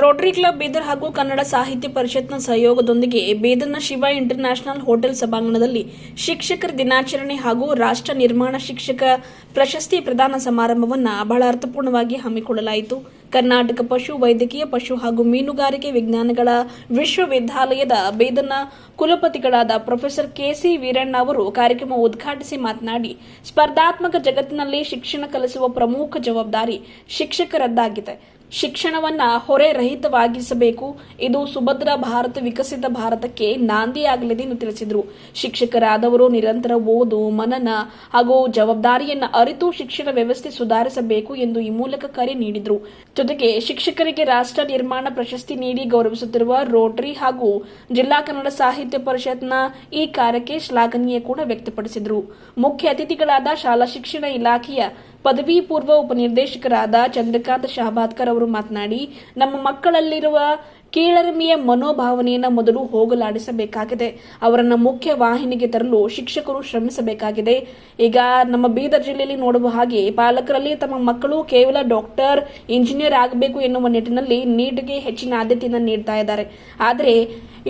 Rotary club Bidar ಹಾಗೂ ಕನ್ನಡ ಸಾಹಿತ್ಯ ಪರಿಷತ್ನ ಸಹಯೋಗದೊಂದಿಗೆ ಬೀದರ್ನ ಶಿವ ಇಂಟರ್ ನ್ಯಾಷನಲ್ ಹೋಟೆಲ್ ಸಭಾಂಗಣದಲ್ಲಿ ಶಿಕ್ಷಕರ ದಿನಾಚರಣೆ ಹಾಗೂ ರಾಷ್ಟ್ರ ನಿರ್ಮಾಣ ಶಿಕ್ಷಕ ಪ್ರಶಸ್ತಿ ಪ್ರದಾನ ಸಮಾರಂಭವನ್ನು ಬಹಳ ಅರ್ಥಪೂರ್ಣವಾಗಿ ಹಮ್ಮಿಕೊಳ್ಳಲಾಯಿತು. ಕರ್ನಾಟಕ ಪಶು ವೈದ್ಯಕೀಯ ಪಶು ಹಾಗೂ ಮೀನುಗಾರಿಕೆ ವಿಜ್ಞಾನಗಳ ವಿಶ್ವವಿದ್ಯಾಲಯದ ಬೀದರ್ನ ಕುಲಪತಿಗಳಾದ ಪ್ರೊಫೆಸರ್ ಕೆಸಿ ವೀರಣ್ಣ ಅವರು ಕಾರ್ಯಕ್ರಮ ಉದ್ಘಾಟಿಸಿ ಮಾತನಾಡಿ, ಸ್ಪರ್ಧಾತ್ಮಕ ಜಗತ್ತಿನಲ್ಲಿ ಶಿಕ್ಷಣ ಕಲಿಸುವ ಪ್ರಮುಖ ಜವಾಬ್ದಾರಿ ಶಿಕ್ಷಕರದ್ದಾಗಿದೆ. ಶಿಕ್ಷಣವನ್ನ ಹೊರೆ ರಹಿತವಾಗಿಸಬೇಕು. ಇದು ಸುಭದ್ರ ಭಾರತ, ವಿಕಸಿತ ಭಾರತಕ್ಕೆ ನಾಂದಿಯಾಗಲಿದೆ ಎಂದು ತಿಳಿಸಿದರು. ಶಿಕ್ಷಕರಾದವರು ನಿರಂತರ ಓದು, ಮನನ ಹಾಗೂ ಜವಾಬ್ದಾರಿಯನ್ನ ಅರಿತು ಶಿಕ್ಷಣ ವ್ಯವಸ್ಥೆ ಸುಧಾರಿಸಬೇಕು ಎಂದು ಈ ಮೂಲಕ ಕರೆ ನೀಡಿದರು. ಜೊತೆಗೆ ಶಿಕ್ಷಕರಿಗೆ ರಾಷ್ಟ್ರ ನಿರ್ಮಾಣ ಪ್ರಶಸ್ತಿ ನೀಡಿ ಗೌರವಿಸುತ್ತಿರುವ ರೋಟರಿ ಹಾಗೂ ಜಿಲ್ಲಾ ಕನ್ನಡ ಸಾಹಿತ್ಯ ಪರಿಷತ್ನ ಈ ಕಾರ್ಯಕ್ಕೆ ಶ್ಲಾಘನೀಯ ಕೂಡ ವ್ಯಕ್ತಪಡಿಸಿದರು. ಮುಖ್ಯ ಅತಿಥಿಗಳಾದ ಶಾಲಾ ಶಿಕ್ಷಣ ಇಲಾಖೆಯ ಪದವಿ ಪೂರ್ವ ಉಪನಿರ್ದೇಶಕರಾದ ಚಂದ್ರಕಾಂತ್ ಶಹಬಾದ್ಕರ್ ಅವರು ಮಾತನಾಡಿ, ನಮ್ಮ ಮಕ್ಕಳಲ್ಲಿರುವ ಕೀಳರಿಮೆಯ ಮನೋಭಾವನೆಯನ್ನು ಮೊದಲು ಹೋಗಲಾಡಿಸಬೇಕಾಗಿದೆ. ಅವರನ್ನು ಮುಖ್ಯ ವಾಹಿನಿಗೆ ತರಲು ಶಿಕ್ಷಕರು ಶ್ರಮಿಸಬೇಕಾಗಿದೆ. ಈಗ ನಮ್ಮ ಬೀದರ್ ಜಿಲ್ಲೆಯಲ್ಲಿ ನೋಡುವ ಹಾಗೆ ಪಾಲಕರಲ್ಲಿ ತಮ್ಮ ಮಕ್ಕಳು ಕೇವಲ ಡಾಕ್ಟರ್, ಇಂಜಿನಿಯರ್ ಆಗಬೇಕು ಎನ್ನುವ ನಿಟ್ಟಿನಲ್ಲಿ ನೀಟ್ಗೆ ಹೆಚ್ಚಿನ ಆದ್ಯತೆಯನ್ನು ನೀಡ್ತಾ ಇದ್ದಾರೆ. ಆದರೆ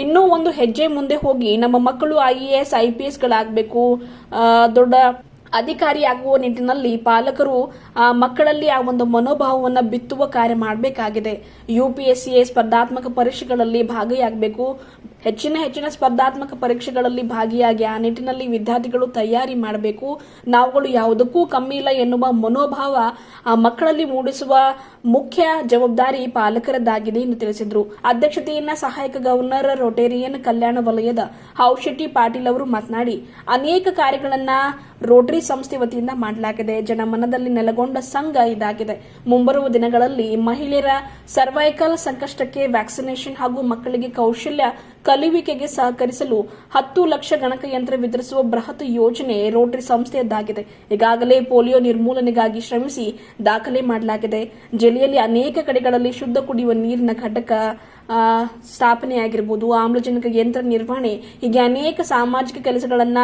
ಇನ್ನೂ ಒಂದು ಹೆಜ್ಜೆ ಮುಂದೆ ಹೋಗಿ ನಮ್ಮ ಮಕ್ಕಳು I A S, I P ಎಸ್ಗಳಾಗಬೇಕು ದೊಡ್ಡ ಅಧಿಕಾರಿಯಾಗುವ ನಿಟ್ಟಿನಲ್ಲಿ ಪಾಲಕರು ಮಕ್ಕಳಲ್ಲಿ ಆ ಒಂದು ಮನೋಭಾವವನ್ನು ಬಿತ್ತುವ ಕಾರ್ಯ ಮಾಡಬೇಕಾಗಿದೆ. ಯು ಪಿ ಎಸ್ ಸಿ ಸ್ಪರ್ಧಾತ್ಮಕ ಪರೀಕ್ಷೆಗಳಲ್ಲಿ ಭಾಗಿಯಾಗಬೇಕು. ಹೆಚ್ಚಿನ ಹೆಚ್ಚಿನ ಸ್ಪರ್ಧಾತ್ಮಕ ಪರೀಕ್ಷೆಗಳಲ್ಲಿ ಭಾಗಿಯಾಗಿ ಆ ನಿಟ್ಟಿನಲ್ಲಿ ವಿದ್ಯಾರ್ಥಿಗಳು ತಯಾರಿ ಮಾಡಬೇಕು. ನಾವುಗಳು ಯಾವುದಕ್ಕೂ ಕಮ್ಮಿ ಇಲ್ಲ ಎನ್ನುವ ಮನೋಭಾವ, ಆ, ಮಕ್ಕಳಲ್ಲಿ ಮೂಡಿಸುವ ಮುಖ್ಯ ಜವಾಬ್ದಾರಿ ಪಾಲಕರದ್ದಾಗಿದೆ ಎಂದು ತಿಳಿಸಿದರು. ಅಧ್ಯಕ್ಷತೆಯನ್ನ ಸಹಾಯಕ ಗವರ್ನರ್ ರೋಟೇರಿಯನ್ ಕಲ್ಯಾಣ ವಲಯದ ಹೌಶೆಟ್ಟಿ ಪಾಟೀಲ್ ಅವರು ಮಾತನಾಡಿ, ಅನೇಕ ಕಾರ್ಯಗಳನ್ನ ರೋಟರಿ ಸಂಸ್ಥೆ ವತಿಯಿಂದ ಮಾಡಲಾಗಿದೆ. ಜನಮನದಲ್ಲಿ ನೆಲೆಗೊಂಡ ಸಂಘ ಇದಾಗಿದೆ. ಮುಂಬರುವ ದಿನಗಳಲ್ಲಿ ಮಹಿಳೆಯರ ಸರ್ವೈಕಲ್ ಸಂಕಷ್ಟಕ್ಕೆ ವ್ಯಾಕ್ಸಿನೇಷನ್ ಹಾಗೂ ಮಕ್ಕಳಿಗೆ ಕೌಶಲ್ಯ ಕಲಿಯುವಿಕೆಗೆ ಸಹಕರಿಸಲು ಹತ್ತು ಲಕ್ಷ ಗಣಕಯಂತ್ರ ವಿತರಿಸುವ ಬೃಹತ್ ಯೋಜನೆ ರೋಟರಿ ಸಂಸ್ಥೆಯದ್ದಾಗಿದೆ. ಈಗಾಗಲೇ ಪೋಲಿಯೋ ನಿರ್ಮೂಲನೆಗಾಗಿ ಶ್ರಮಿಸಿ ದಾಖಲೆ ಮಾಡಲಾಗಿದೆ. ಜಿಲ್ಲೆಯಲ್ಲಿ ಅನೇಕ ಕಡೆಗಳಲ್ಲಿ ಶುದ್ಧ ಕುಡಿಯುವ ನೀರಿನ ಘಟಕ ಸ್ಥಾಪನೆಯಾಗಿರಬಹುದು ಆಮ್ಲಜನಕ ಯಂತ್ರ ನಿರ್ವಹಣೆ, ಹೀಗೆ ಅನೇಕ ಸಾಮಾಜಿಕ ಕೆಲಸಗಳನ್ನ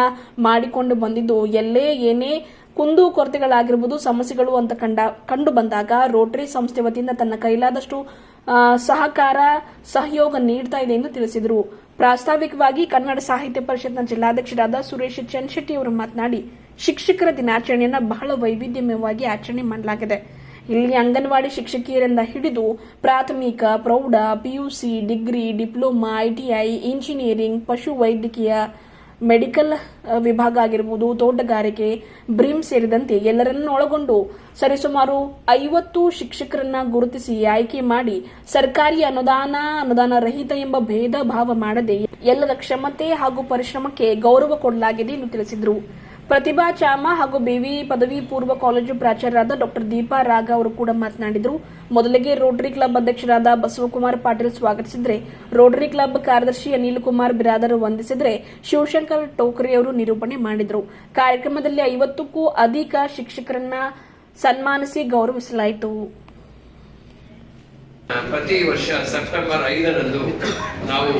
ಮಾಡಿಕೊಂಡು ಬಂದಿದ್ದು, ಎಲ್ಲೇ ಏನೇ ಕುಂದು ಕೊರತೆಗಳಾಗಿರ್ಬೋದು, ಸಮಸ್ಯೆಗಳು ಅಂತ ಕಂಡ, ಕಂಡು ಬಂದಾಗ ರೋಟರಿ ಸಂಸ್ಥೆ ವತಿಯಿಂದ ತನ್ನ ಕೈಲಾದಷ್ಟು ಸಹಕಾರ, ಸಹಯೋಗ ನೀಡ್ತಾ ಇದೆ ಎಂದು ತಿಳಿಸಿದರು. ಪ್ರಾಸ್ತಾವಿಕವಾಗಿ ಕನ್ನಡ ಸಾಹಿತ್ಯ ಪರಿಷತ್ನ ಜಿಲ್ಲಾಧ್ಯಕ್ಷರಾದ ಸುರೇಶ್ ಚನ್ಶೆಟ್ಟಿ ಅವರು ಮಾತನಾಡಿ, ಶಿಕ್ಷಕರ ದಿನಾಚರಣೆಯನ್ನು ಬಹಳ ವೈವಿಧ್ಯಮಯವಾಗಿ ಆಚರಣೆ ಮಾಡಲಾಗಿದೆ. ಇಲ್ಲಿ ಅಂಗನವಾಡಿ ಶಿಕ್ಷಕಿಯರಿಂದ ಹಿಡಿದು ಪ್ರಾಥಮಿಕ, ಪ್ರೌಢ, PUC, degree, diploma ITI engineering, ಪಶು ವೈದ್ಯಕೀಯ ಮೆಡಿಕಲ್ ವಿಭಾಗ ಆಗಿರ್ಬೋದು, ತೋಟಗಾರಿಕೆ, ಬ್ರಿಮ್ ಸೇರಿದಂತೆ ಎಲ್ಲರನ್ನೂ ಒಳಗೊಂಡು ಸರಿಸುಮಾರು ಐವತ್ತು ಶಿಕ್ಷಕರನ್ನ ಗುರುತಿಸಿ ಆಯ್ಕೆ ಮಾಡಿ ಸರ್ಕಾರಿ ಅನುದಾನ ಅನುದಾನ ರಹಿತ ಎಂಬ ಭೇದ ಭಾವ ಮಾಡದೆ ಎಲ್ಲರ ಕ್ಷಮತೆ ಹಾಗೂ ಪರಿಶ್ರಮಕ್ಕೆ ಗೌರವ ಕೊಡಲಾಗಿದೆ ಎಂದು ತಿಳಿಸಿದರು. ಪ್ರತಿಭಾ ಚಾಮ ಹಾಗೂ ಬಿವಿ ಪದವಿ ಪೂರ್ವ ಕಾಲೇಜು ಪ್ರಾಚಾರ್ಯರಾದ ಡಾಕ್ಟರ್ ದೀಪಾ ರಾಗ ಅವರು ಕೂಡ ಮಾತನಾಡಿದರು. ಮೊದಲಿಗೆ ರೋಟರಿ ಕ್ಲಬ್ ಅಧ್ಯಕ್ಷರಾದ ಬಸವಕುಮಾರ್ ಪಾಟೀಲ್ ಸ್ವಾಗತಿಸಿದರೆ. ರೋಟರಿ ಕ್ಲಬ್ ಕಾರ್ಯದರ್ಶಿ ಅನಿಲ್ ಕುಮಾರ್ ಬಿರಾದರ್ ವಂದಿಸಿದರೆ ಶಿವಶಂಕರ್ ಟೋಕರಿ ಅವರು ನಿರೂಪಣೆ ಮಾಡಿದರು. ಕಾರ್ಯಕ್ರಮದಲ್ಲಿ ಐವತ್ತಕ್ಕೂ ಅಧಿಕ ಶಿಕ್ಷಕರನ್ನ ಸನ್ಮಾನಿಸಿ ಗೌರವಿಸಲಾಯಿತು. ಪ್ರತಿ ವರ್ಷ ಸೆಪ್ಟೆಂಬರ್ ಐದರಂದು ನಾವು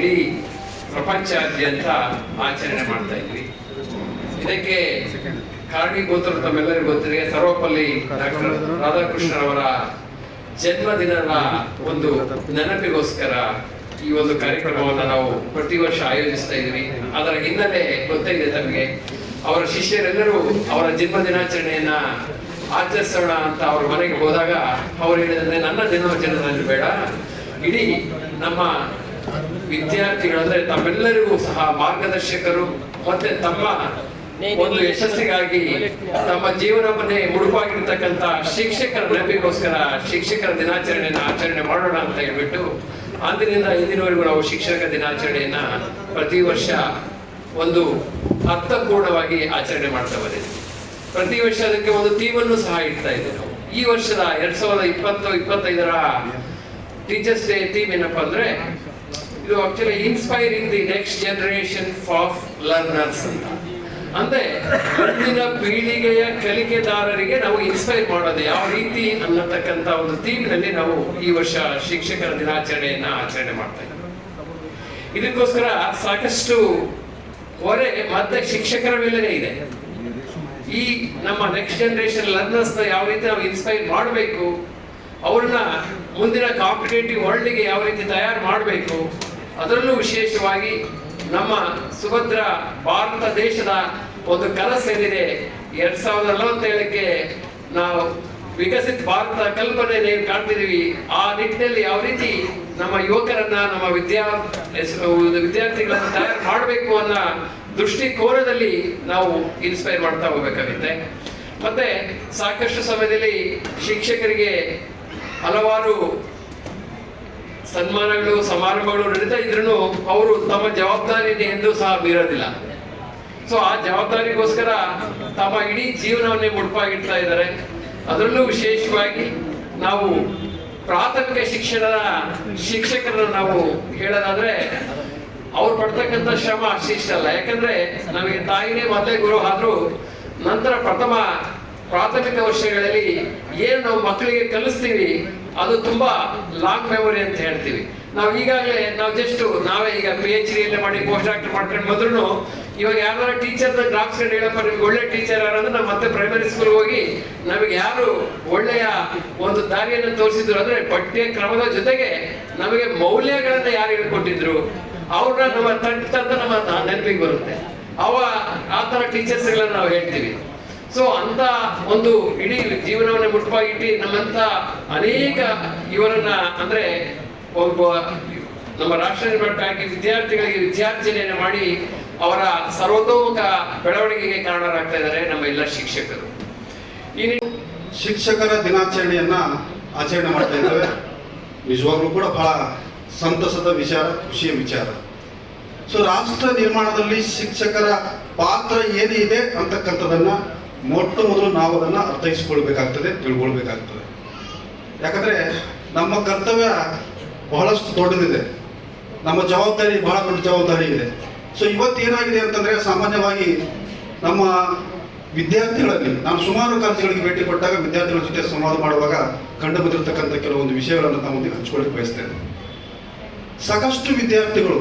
ಇಡೀ ಪ್ರಪಂಚಾದ್ಯಂತ ಆಚರಣೆ ಮಾಡ್ತಾ ಇದ್ವಿ. ಇದಕ್ಕೆ ಕಾರಣೀಭೂತರು ತಮ್ಮೆಲ್ಲರಿಗೂ ಗೊತ್ತಿದೆ. ಸರ್ವಪಲ್ಲಿ ಡಾಕ್ಟರ್ ರಾಧಾಕೃಷ್ಣರವರ ಜನ್ಮದಿನದ ಒಂದು ನೆನಪಿಗೋಸ್ಕರ ಈ ಒಂದು ಕಾರ್ಯಕ್ರಮವನ್ನು ನಾವು ಪ್ರತಿ ವರ್ಷ ಆಯೋಜಿಸ್ತಾ ಇದ್ವಿ ಅದರ ಹಿನ್ನೆಲೆ ಗೊತ್ತಿದೆ ಇದೆ ತಮಗೆ. ಅವರ ಶಿಷ್ಯರೆಲ್ಲರೂ ಅವರ ಜನ್ಮ ದಿನಾಚರಣೆಯನ್ನ ಆಚರಿಸೋಣ ಅಂತ ಅವ್ರ ಮನೆಗೆ ಹೋದಾಗ ಅವ್ರು ಹೇಳಿದ್ರೆ ನನ್ನ ಜನ್ಮಾಚರಣೆ ಬೇಡ. ಇಡೀ ನಮ್ಮ ವಿದ್ಯಾರ್ಥಿಗಳಂದ್ರೆ ತಮ್ಮೆಲ್ಲರಿಗೂ ಸಹ ಮಾರ್ಗದರ್ಶಕರು ಮತ್ತೆ ತಮ್ಮ ಒಂದು ಯಶಸ್ಸಿಗಾಗಿ ತಮ್ಮ ಜೀವನವನ್ನೇ ಮುಡುಪಾಗಿರ್ತಕ್ಕಂಥ ಶಿಕ್ಷಕರ ನೆನಪಿಗೋಸ್ಕರ ಶಿಕ್ಷಕರ ದಿನಾಚರಣೆಯನ್ನ ಆಚರಣೆ ಮಾಡೋಣ ಅಂತ ಹೇಳ್ಬಿಟ್ಟು ಅಂದಿನಿಂದ ಇಂದಿನವರೆಗೂ ನಾವು ಶಿಕ್ಷಕ ದಿನಾಚರಣೆಯನ್ನ ಪ್ರತಿ ವರ್ಷ ಒಂದು ಅರ್ಥಪೂರ್ಣವಾಗಿ ಆಚರಣೆ ಮಾಡ್ತಾ ಬಂದಿದ್ದೀವಿ. ಪ್ರತಿ ವರ್ಷ ಅದಕ್ಕೆ ಒಂದು ಥೀಮನ್ನು ಸಹ ಇಡ್ತಾ ಇದ್ದೀವಿ ನಾವು. ಈ ವರ್ಷದ ಎರಡ್ ಸಾವಿರದ ಇಪ್ಪತ್ತು ಇಪ್ಪತ್ತೈದರ ಟೀಚರ್ಸ್ ಡೇ ಥೀಮ್ ಏನಪ್ಪಾ ಅಂದ್ರೆ ಇದು actually inspiring the next generation of learners ಅಂತ. ಅಂದ್ರೆ ಮುಂದಿನ ಪೀಳಿಗೆಯ ಕಲಿಕೆದಾರರಿಗೆ ನಾವು ಇನ್ಸ್ಪೈರ್ ಮಾಡೋದು ಯಾವ ರೀತಿ ಅನ್ನತಕ್ಕಂತ ಒಂದು ಥೀಮ್ನಲ್ಲಿ ನಾವು ಈ ವರ್ಷ ಶಿಕ್ಷಕರ ದಿನಾಚರಣೆಯನ್ನ ಆಚರಣೆ ಮಾಡ್ತಾ ಇದಕ್ಕೋಸ್ಕರ ಸಾಕಷ್ಟು ಹೊರೆ ಮತ್ತೆ ಶಿಕ್ಷಕರ ಮೇಲೆನೇ ಇದೆ. ಈ ನಮ್ಮ ನೆಕ್ಸ್ಟ್ ಜನರೇಷನ್ ಲರ್ನರ್ಸ್ನ ಯಾವ ರೀತಿ ನಾವು ಇನ್ಸ್ಪೈರ್ ಮಾಡಬೇಕು, ಅವ್ರನ್ನ ಮುಂದಿನ ಕಾಂಪಿಟೇಟಿವ್ ವರ್ಲ್ಡ್ಗೆ ಯಾವ ರೀತಿ ತಯಾರು ಮಾಡಬೇಕು, ಅದರಲ್ಲೂ ವಿಶೇಷವಾಗಿ ನಮ್ಮ ಸುಭದ್ರ ಭಾರತ ದೇಶದ ಒಂದು ಕನಸೇನಿದೆ ಎರಡ್ ಸಾವಿರದ ನಲವತ್ತೇಳಕ್ಕೆ ನಾವು ವಿಕಸಿತ ಭಾರತ ಕಲ್ಪನೆ ಏನು ಕಾಣ್ತಿದೀವಿ? ಆ ನಿಟ್ಟಿನಲ್ಲಿ ಯಾವ ರೀತಿ ನಮ್ಮ ಯುವಕರನ್ನ, ನಮ್ಮ ವಿದ್ಯಾ ವಿದ್ಯಾರ್ಥಿಗಳನ್ನ ತಯಾರು ಮಾಡಬೇಕು ಅನ್ನೋ ದೃಷ್ಟಿಕೋನದಲ್ಲಿ ನಾವು ಇನ್ಸ್ಪೈರ್ ಮಾಡ್ತಾ ಹೋಗ್ಬೇಕಾಗುತ್ತೆ. ಮತ್ತೆ ಸಾಕಷ್ಟು ಸಮಯದಲ್ಲಿ ಶಿಕ್ಷಕರಿಗೆ ಹಲವಾರು ಸನ್ಮಾನಗಳು, ಸಮಾರಂಭಗಳು ನಡೀತಾ ಇದ್ರು ಅವರು ತಮ್ಮ ಜವಾಬ್ದಾರಿಯನ್ನು ಎಂದೂ ಸಹ ಬೀರೋದಿಲ್ಲ. ಸೊ ಆ ಜವಾಬ್ದಾರಿಗೋಸ್ಕರ ತಮ್ಮ ಇಡೀ ಜೀವನವನ್ನೇ ಮುಡುಪಾಗಿಡ್ತಾ ಇದ್ದಾರೆ. ಅದರಲ್ಲೂ ವಿಶೇಷವಾಗಿ ನಾವು ಪ್ರಾಥಮಿಕ ಶಿಕ್ಷಣದ ಶಿಕ್ಷಕರನ್ನ ನಾವು ಹೇಳೋದಾದ್ರೆ, ಅವ್ರು ಪಡ್ತಕ್ಕಂಥ ಶ್ರಮ ಅಷ್ಟಿಷ್ಟಲ್ಲ. ಯಾಕಂದ್ರೆ, ನಮಗೆ ತಾಯಿನೇ ಮೊದಲೇ ಗುರು ಆದ್ರೂ ನಂತರ ಪ್ರಥಮ ಪ್ರಾಥಮಿಕ ವರ್ಷಗಳಲ್ಲಿ ಏನು ನಾವು ಮಕ್ಕಳಿಗೆ ಕಲಿಸ್ತೀವಿ, ಅದು ತುಂಬಾ ಲಾಂಗ್ ಮೆಮೊರಿ ಅಂತ ಹೇಳ್ತೀವಿ. ನಾವು ಈಗಾಗಲೇ, ನಾವು ಜಸ್ಟ್ ನಾವೇ ಈಗ ಪಿ ಎಚ್ ಡಿ ಎಲ್ಲ ಮಾಡಿ ಪೋಸ್ಟ್ ಡಾಕ್ಟರ್ ಮಾಡ್ಕೊಂಡು ಮೊದಲು ಇವಾಗ ಯಾರು ಟೀಚರ್ ಡ್ರಾಪ್ಸ್ಕೊಂಡು ಹೇಳಪ್ಪ, ನಿಮ್ಗೆ ಒಳ್ಳೆ ಟೀಚರ್ ಯಾರಂದ್ರೆ ನಾವು ಮತ್ತೆ ಪ್ರೈಮರಿ ಸ್ಕೂಲ್ ಹೋಗಿ ನಮಗೆ ಯಾರು ಒಳ್ಳೆಯ ಒಂದು ದಾರಿಯನ್ನು ತೋರಿಸಿದ್ರು ಅಂದ್ರೆ ಪಠ್ಯ ಕ್ರಮದ ಜೊತೆಗೆ ನಮಗೆ ಮೌಲ್ಯಗಳನ್ನ ಯಾರು ಹೇಳ್ಕೊಟ್ಟಿದ್ರು, ಅವ್ರನ್ನ ನಮ್ಮ ತಂತ ನಮ್ಮ ನೆನಪಿಗೆ ಬರುತ್ತೆ. ಅವ ಆ ತರ ಟೀಚರ್ಸ್ಗಳನ್ನ ನಾವು ಹೇಳ್ತೀವಿ. ಸೊ ಅಂತ ಒಂದು ಇಡೀ ಜೀವನವನ್ನು ಮುಟ್ಟುಪಾಗಿಟ್ಟು ನಮ್ಮಂತ ಅನೇಕ ಇವರನ್ನ ಅಂದ್ರೆ ಒಬ್ಬ ನಮ್ಮ ರಾಷ್ಟ್ರ ನಿರ್ಮಾಣಕ್ಕಾಗಿ ವಿದ್ಯಾರ್ಥಿಗಳಿಗೆ ವಿದ್ಯಾರ್ಜನೆಯನ್ನು ಮಾಡಿ ಅವರ ಸರ್ವತೋಮುಖ ಬೆಳವಣಿಗೆಗೆ ಕಾರಣರಾಗ್ತಾ ಇದ್ದಾರೆ ನಮ್ಮ ಎಲ್ಲ ಶಿಕ್ಷಕರು. ಈ ಶಿಕ್ಷಕರ ದಿನಾಚರಣೆಯನ್ನ ಆಚರಣೆ ಮಾಡ್ತಾ ಇದ್ದೇವೆ. ನಿಜವಾಗ್ಲೂ ಕೂಡ ಬಹಳ ಸಂತಸದ ವಿಚಾರ, ಖುಷಿಯ ವಿಚಾರ. ಸೊ ರಾಷ್ಟ್ರ ನಿರ್ಮಾಣದಲ್ಲಿ ಶಿಕ್ಷಕರ ಪಾತ್ರ ಏನಿದೆ ಅಂತಕ್ಕಂಥದನ್ನ ಮೊಟ್ಟ ಮೊದಲು ನಾವು ಅದನ್ನ ಅರ್ಥೈಸ್ಕೊಳ್ಬೇಕಾಗ್ತದೆ, ತಿಳ್ಕೊಳ್ಬೇಕಾಗ್ತದೆ. ಯಾಕಂದ್ರೆ ನಮ್ಮ ಕರ್ತವ್ಯ ಬಹಳಷ್ಟು ದೊಡ್ಡದಿದೆ. ನಮ್ಮ ಜವಾಬ್ದಾರಿ ಬಹಳ ದೊಡ್ಡ ಜವಾಬ್ದಾರಿ ಇದೆ. ಸೊ ಇವತ್ತು ಏನಾಗಿದೆ ಅಂತಂದ್ರೆ ಸಾಮಾನ್ಯವಾಗಿ ನಮ್ಮ ವಿದ್ಯಾರ್ಥಿಗಳಲ್ಲಿ, ನಾನು ಸುಮಾರು ಕಾಲೇಜುಗಳಿಗೆ ಭೇಟಿ ಕೊಟ್ಟಾಗ ವಿದ್ಯಾರ್ಥಿಗಳ ಜೊತೆ ಸಂವಾದ ಮಾಡುವಾಗ ಕಂಡು ಬಂದಿರತಕ್ಕಂಥ ಕೆಲವೊಂದು ವಿಷಯಗಳನ್ನು ತಮ್ಮೊಂದಿಗೆ ಹಂಚ್ಕೊಳ್ಳಿಕ್ಕೆ ಬಯಸ್ತೇನೆ. ಸಾಕಷ್ಟು ವಿದ್ಯಾರ್ಥಿಗಳು